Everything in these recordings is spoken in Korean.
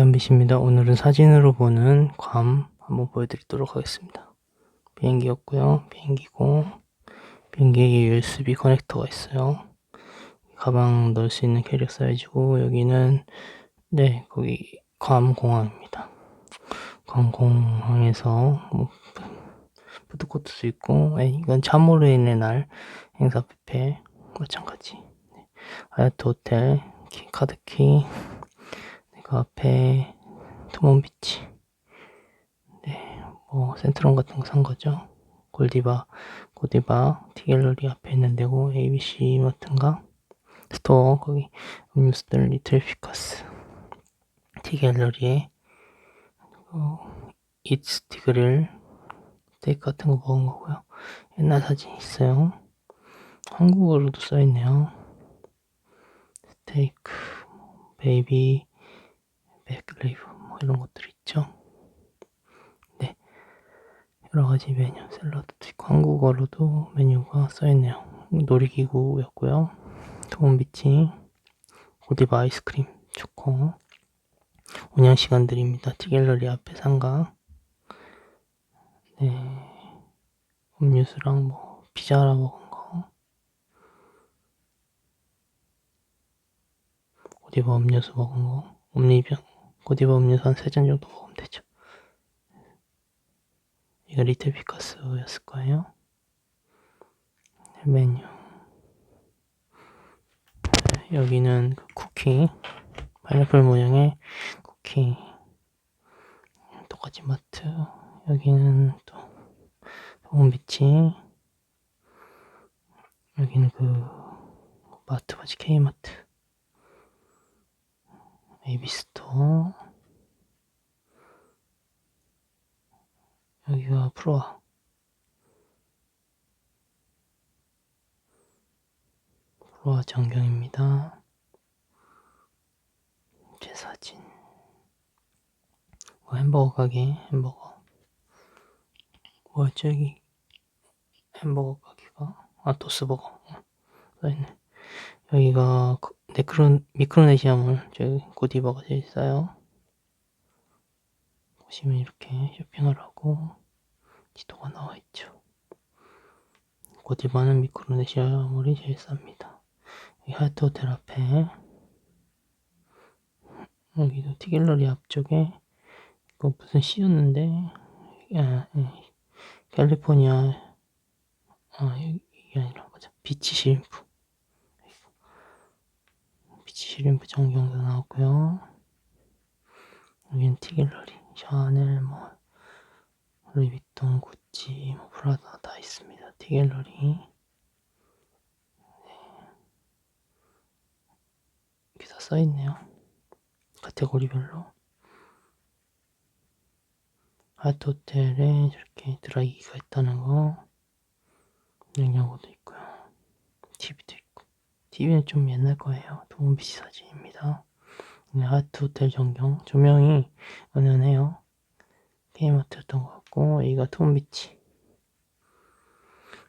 연빛입니다. 오늘은 사진으로 보는 괌 한번 보여드리도록 하겠습니다. 비행기였고요. 비행기고 비행기에 USB 커넥터가 있어요. 가방 넣을 수 있는 캐리어 사이즈고 여기는 네 거기 괌 공항입니다. 괌 공항에서 뭐 푸드코트도 있고 네, 이건 참모르인의 날 행사 뷔페 마찬가지. 네, 하얏트 호텔 키, 카드키 그 앞에 투몬비치 네, 뭐 센트럼 같은 거 산 거죠. 골디바, 고디바, 티갤러리 앞에 있는 데고 ABC 마트인가 스토어 거기 음료수들 리틀 피카스 티갤러리에 그리고 이츠티 그릴 스테이크 같은 거 먹은 거고요. 옛날 사진 있어요. 한국어로도 써있네요. 스테이크, 베이비, 백레이브 뭐 이런 것들 있죠. 네, 여러 가지 메뉴 샐러드도 있고 한국어로도 메뉴가 써있네요. 놀이기구였고요. 도움비치, 고디바 아이스크림, 초코, 운영 시간들입니다. 티갤러리 앞에 상가. 네, 음료수랑 뭐 피자라 먹은 거. 고디바 음료수 먹은 거. 옴니병 고디바 음료수 한 3잔 정도 먹으면 되죠. 이거 리틀 피카스였을 거예요. 메뉴. 네, 여기는 그 쿠키. 파인애플 모양의 쿠키. 똑같이 마트. 여기는 또, 도움비치. 여기는 그, 마트 맞지? K마트. 에이비스토어. 여기가 프로아. 프로아 전경입니다. 제 사진. 뭐 햄버거 가게, 햄버거. 뭐였죠, 여기? 햄버거 가게가? 아, 토스버거. 써있네. 여기가 네크론, 미크로네시아물, 저기 고디바가 제일 싸요. 보시면 이렇게 쇼핑을 하고 지도가 나와 있죠. 고디바는 미크로네시아물이 제일 쌉니다. 여기 하얏트 호텔 앞에 여기도 티갤러리 앞쪽에 이거 무슨 시였는데 아, 예. 캘리포니아 아 이게 아니라 맞아 비치 시림프 비치 시림프 전경도 나왔고요. 여기는 티갤러리 샤넬 뭐 루이비통 구찌 뭐 프라다 다 있습니다. 티갤러리 네. 이렇게 다 써있네요. 카테고리별로 하트 호텔에 저렇게 드라이기가 있다는 거 냉장고도 있고요. TV도 TV는 좀 옛날 거예요. 도움비치 사진입니다. 네, 하트 호텔 전경 조명이 은은해요. K마트였던 것 같고 여기가 톰비치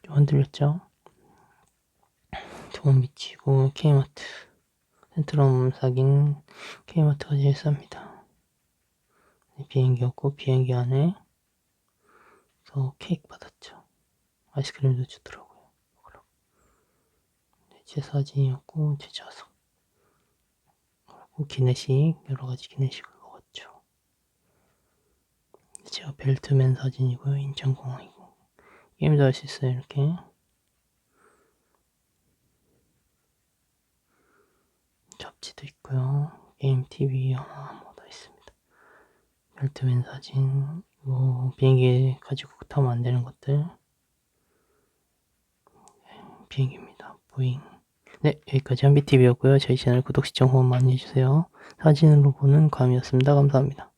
좀 흔들렸죠? 톰비치고 K마트 센트럼 사긴 K마트가 제일 쌉니다. 네, 비행기였고 비행기 안에 서 케이크 받았죠. 아이스크림도 주더라고요. 네, 제 사진이었고 제 좌석 그리고 기내식 여러 가지 기내식을 먹었죠. 제가 벨트맨 사진이고요. 인천공항이고 게임도 할 수 있어요. 이렇게 잡지도 있고요. 게임 TV 영화 뭐 다 있습니다. 벨트맨 사진 뭐 비행기 가지고 타면 안 되는 것들 네, 비행기입니다. 보잉 네 여기까지 한비TV였고요. 저희 채널 구독, 시청, 후원 많이 해주세요. 사진으로 보는 괌이었습니다. 감사합니다.